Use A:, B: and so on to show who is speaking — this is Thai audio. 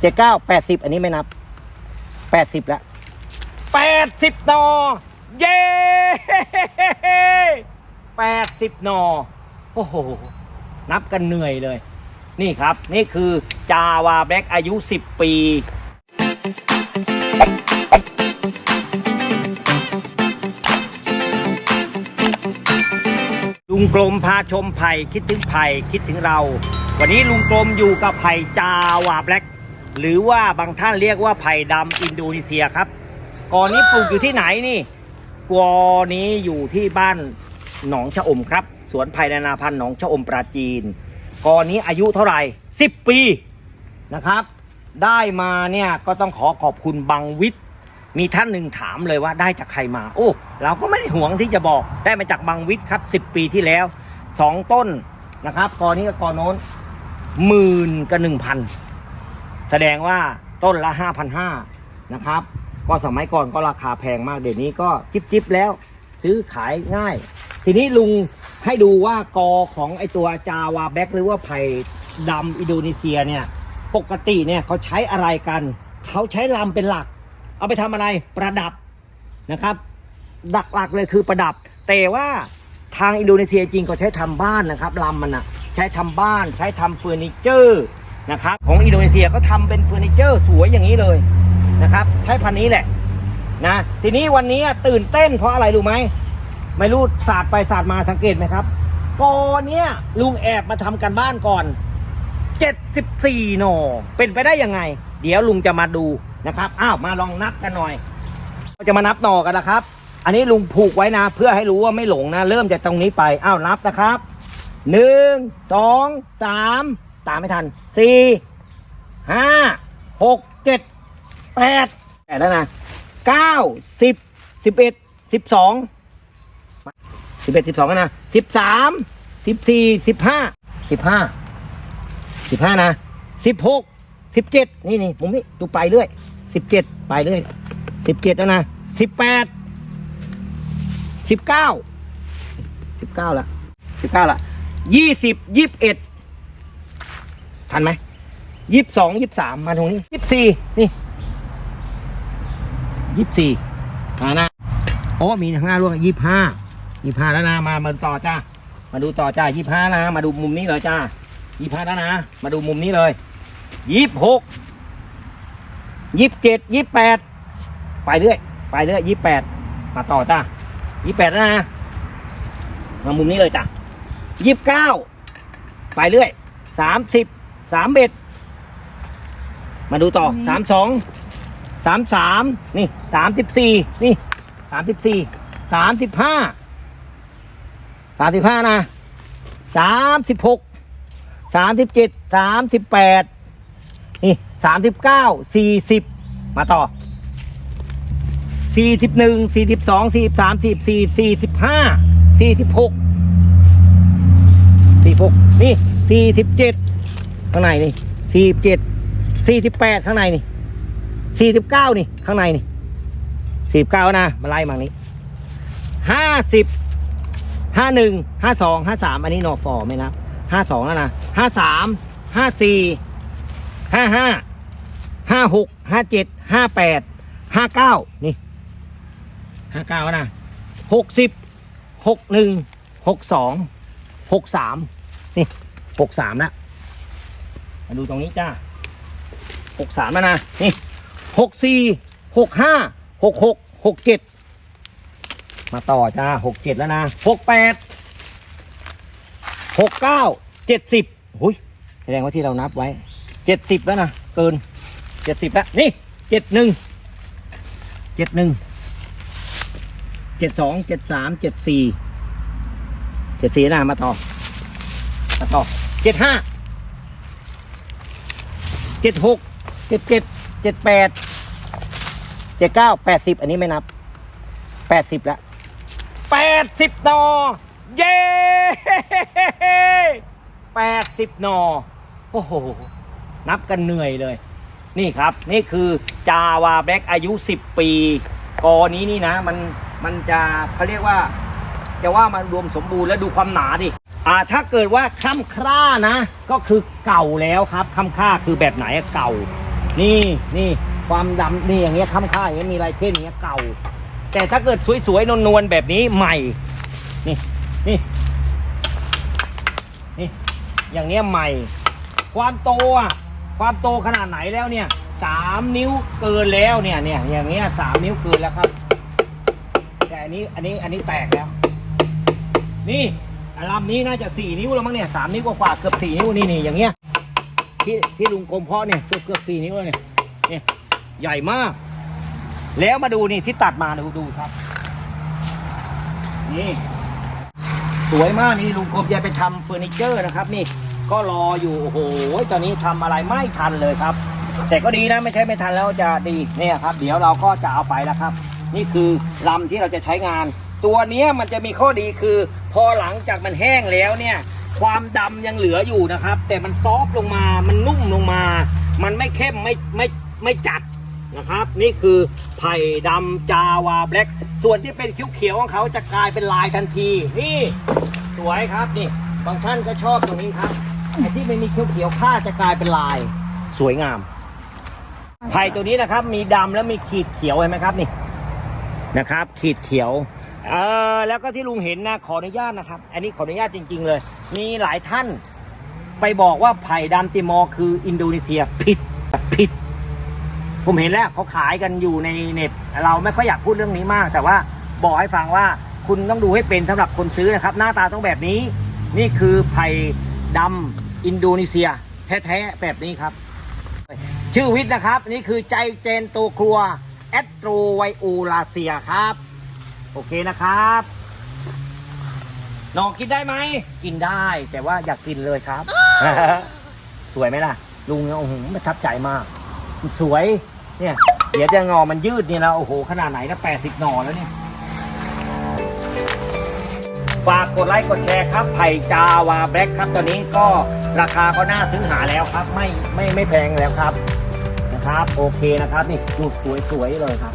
A: เจ็ดเก้าแปดสิบอันนี้ไม่นับแปดสิบแล้วแปดสิบนอ เย้แปดสิบนอ โอ้โห นับกันเหนื่อยเลย นี่ครับ นี่คือจาวาแบล็กอายุ10ปีลุงกลมพาชมไผ่คิดถึงไผ่คิดถึงเรา วันนี้ลุงกลมอยู่กับไผ่จาวาแบล็ก หรือว่าบางท่านเรียกว่าไผ่ดำอินโดนีเซียครับก่อนนี้ปลูกอยู่ที่ไหนนี่กอนี้อยู่ที่บ้านหนองชะอมครับ สวนไผ่นานาพันธ์หนองชะอมปราจีนกอนี้อายุเท่าไหร่ 10 ปีนะครับ ได้มาเนี่ยก็ต้องขอขอบคุณบังวิทย์มีท่านหนึ่งถามเลยว่าได้จากใครมา โอ้เราก็ไม่ได้หวงที่จะบอกได้มาจากบังวิทย์ครับ 10 ปีที่แล้ว 2 ต้นนะครับกอนี้กับกอโน้นหมื่นกับหนึ่งพัน แสดงว่าต้นละ 5,500นะครับ ก็สมัยก่อนก็ราคาแพงมากเดี๋ยวนี้ก็จิบจิบแล้วซื้อขายง่าย ทีนี้ลุงให้ดูว่ากอของไอตัวจาวาแบ็กหรือว่าไผ่ดำอินโดนีเซียเนี่ย ปกติเนี่ยเขาใช้อะไรกัน เขาใช้ลำเป็นหลัก เอาไปทำอะไรประดับนะครับหลักๆเลยคือประดับ แต่ว่าทางอินโดนีเซียจริงเขาใช้ทำบ้านนะครับลำมันอะใช้ทำบ้าน ใช้ทำเฟอร์นิเจอร์ นะครับของอินโดนีเซียเขาทำเป็นเฟอร์นิเจอร์สวยอย่างนี้เลยนะครับใช้พันนี้แหละนะทีนี้วันนี้ตื่นเต้นเพราะอะไรรู้ไหมไม่รู้ศาสตร์ไปศาสตร์มาสังเกตไหมครับกอเนี้ยลุงแอบมาทำกันบ้านก่อน 74หน่อเป็นไปได้ยังไง เดี๋ยวลุงจะมาดูนะครับอ้าวมาลองนับกันหน่อยเราจะมานับหน่อกันนะครับ อันนี้ลุงผูกไว้นะ เพื่อให้รู้ว่าไม่หลงนะ เริ่มจากตรงนี้ไปอ้าวนับนะครับหนึ่งสองสาม ตามไม่ทันสี่ห้าหกเจ็ดแปดแปดแล้วนะเก้าสิบสิบเอ็ดสิบสองสิบเอ็ดสิบสองนะสิบสามสิบสี่สิบห้าสิบห้าสิบห้านะสิบหกสิบเจ็ดนี่นี่ผมนี่ดูไปเรื่อยสิบเจ็ดไปเรื่อยสิบเจ็ดแล้วนะสิบแปดสิบเก้าสิบเก้าละสิบเก้าละยี่สิบยี่สิบเอ็ด ทันไหมยี่สิบสองยี่สิบสามมาตรงนี้ยี่สิบสี่นี่ยี่สิบสี่มานะโอ้มีข้างหน้าร่วงยี่สิบห้ายี่สิบห้าแล้วนะมามาต่อจ้ามาดูต่อจ้ายี่สิบห้านะมาดูมุมนี้เลยจ้ายี่ห้าแล้วนะมาดูมุมนี้เลยยี่หกยี่เจ็ดยี่แปดไปเรื่อยไปเรื่อยยี่แปดมาต่อจ้ายี่แปดแล้วนะมามุมนี้เลยจ้ะยี่เก้าไปเรื่อยสามสิบ สามเอ็ดมาดูต่อสามสองสามสามนี่สามสิบสี่นี่สามสิบสี่สามสิบห้าสามสิบห้านะสามสิบหกสามสิบเจ็ดสามสิบแปดนี่สามสิบเก้าสี่สิบมาต่อสี่สิบหนึ่งสี่สิบสองสี่สิบสามสี่สิบสี่สี่สิบห้าสี่สิบหกสี่หกนี่สี่สิบเจ็ด ข้างในนี่สี่สิบเจ็ดสี่สิบแปดข้างในนี่สี่สิบเก้านี่ข้างในนี่สี่สิบเก้านะมาไล่มานี้ห้าสิบห้าหนึ่งห้าสองห้าสามอันนี้นอฟอร์ไม่นับห้าสองแล้วนะห้าสามห้าสี่ห้าห้าห้าหกห้าเจ็ดห้าแปดห้าเก้านี่ห้าเก้านะหกสิบหกหนึ่งหกสองหกสามนี่หกสามแล้ว มาดูตรงนี้จ้าหกสามแล้วนะนี่หกสี่หกห้าหกหกหกเจ็ดมาต่อจ้าหกเจ็ดแล้วนะหกแปดหกเก้าเจ็ดสิบหุยแสดงว่าที่เรานับไว้เจ็ดสิบแล้วนะเกินเจ็ดสิบแล้วนี่เจ็ดหนึ่งเจ็ดหนึ่งเจ็ดสองเจ็ดสามเจ็ดสี่เจ็ดสี่นะมาต่อมาต่อเจ็ดห้า เจ็ดหกเจ็ดเจ็ดเจ็ดแปดเจ็ดเก้าแปดสิบอันนี้ไม่นับแปดสิบล้วแปดสิบนอ เย้แปดสิบนอ โอ้โห นับกันเหนื่อยเลย นี่ครับ นี่คือจาวาแบล็กอายุ10ปี กอนี้นี่นะ มัน มันจะเขาเรียกว่า จะว่ามันรวมสมบูรณ์แล้วดูความหนาดิ อ่าถ้าเกิดว่าค่ำคร่านะ ก็คือเก่าแล้วครับค่ำคร่าคือแบบไหนเก่า นี่นี่ความดำนี่อย่างเงี้ยค้ำค่าอย่างเงี้ยมีลายเส้นอย่างเงี้ยเก่า แต่ถ้าเกิดสวยๆนวลๆแบบนี้ใหม่ นี่นี่นี่อย่างเงี้ยใหม่ ความโตอะความโตขนาดไหนแล้วเนี่ยสามนิ้วเกินแล้วเนี่ยเนี่ยอย่างเงี้ยสามนิ้วเกินแล้วครับ แต่อันนี้อันนี้อันนี้แตกแล้ว นี่ ลำนี้น่าจะสี่นิ้วแล้วมั้งเนี่ยสามนิ้วกว่าๆเกือบสี่นิ้วนี่นี่อย่างเงี้ยที่ที่ลุงกรมเพาะเนี่ยเกือบเกือบสี่นิ้วแล้วเนี่ยเนี่ยใหญ่มาก แล้วมาดูนี่ที่ตัดมาดูดูครับ นี่ สวยมากนี่ลุงกรมจะไปทำเฟอร์นิเจอร์นะครับ นี่ก็รออยู่โอ้โหตอนนี้ทำอะไรไม่ทันเลยครับ แต่ก็ดีนะไม่ใช่ไม่ทันแล้วจะดีเนี่ยครับ เดี๋ยวเราก็จะเอาไปแล้วครับ นี่คือลำที่เราจะใช้งาน ตัวเนี้ยมันจะมีข้อดีคือ พอหลังจากมันแห้งแล้วเนี่ย ความดำยังเหลืออยู่นะครับ แต่มันซอฟลงมามันนุ่มลงมา มันไม่เข้มไม่ไม่ไม่จัดนะครับ นี่คือไผ่ดำจาวาแบล็กส่วนที่เป็นเขียวๆของเขาจะกลายเป็นลายทันที นี่สวยครับนี่บางท่านก็ชอบตรงนี้ครับไอ้ที่ไม่มีเขียวๆผ้าจะกลายเป็นลาย สวยงามไผ่ตัวนี้นะครับ มีดำแล้วมีขีดเขียวเห็นไหมครับนี่นะครับ ขีดเขียว เออแล้วก็ที่ลุงเห็นนะขออนุญาตนะครับ อันนี้ขออนุญาตจริง ๆ เลย มีหลายท่าน ไปบอกว่าไผ่ดำติมอร์คืออินโดนีเซียผิดผิด ผมเห็นแล้วเขาขายกันอยู่ในเน็ตเราไม่ค่อยอยากพูดเรื่องนี้มาก แต่ว่าบอกให้ฟังว่าคุณต้องดูให้เป็นสำหรับคนซื้อนะครับ หน้าตาต้องแบบนี้ นี่คือไผ่ดำอินโดนีเซีย แท้ๆแบบนี้ครับ ชื่อวิทย์นะครับ นี่คือใจเจนตัวครัวแอสโตรไวโอลาเซียครับ โอเคนะครับน้องกินได้ไหมกินได้แต่ว่าอยากกินเลยครับ สวยไหมล่ะ ลุงเนี่ยโอ้โหประทับใจมากสวย เนี่ย เดี๋ยวจะงอมันยืดเนี่ยนะโอ้โห ขนาดไหนนะแปดสิบหน่อแล้วเนี่ย ฝากกดไลค์กดแชร์ครับ ไผ่จาวาแบล็กครับตอนนี้ก็ราคาก็น่าซื้อหาแล้วครับ ไม่ไม่ไม่แพงแล้วครับ นะครับ โอเคนะครับ นี่ดูสวยๆเลยครับ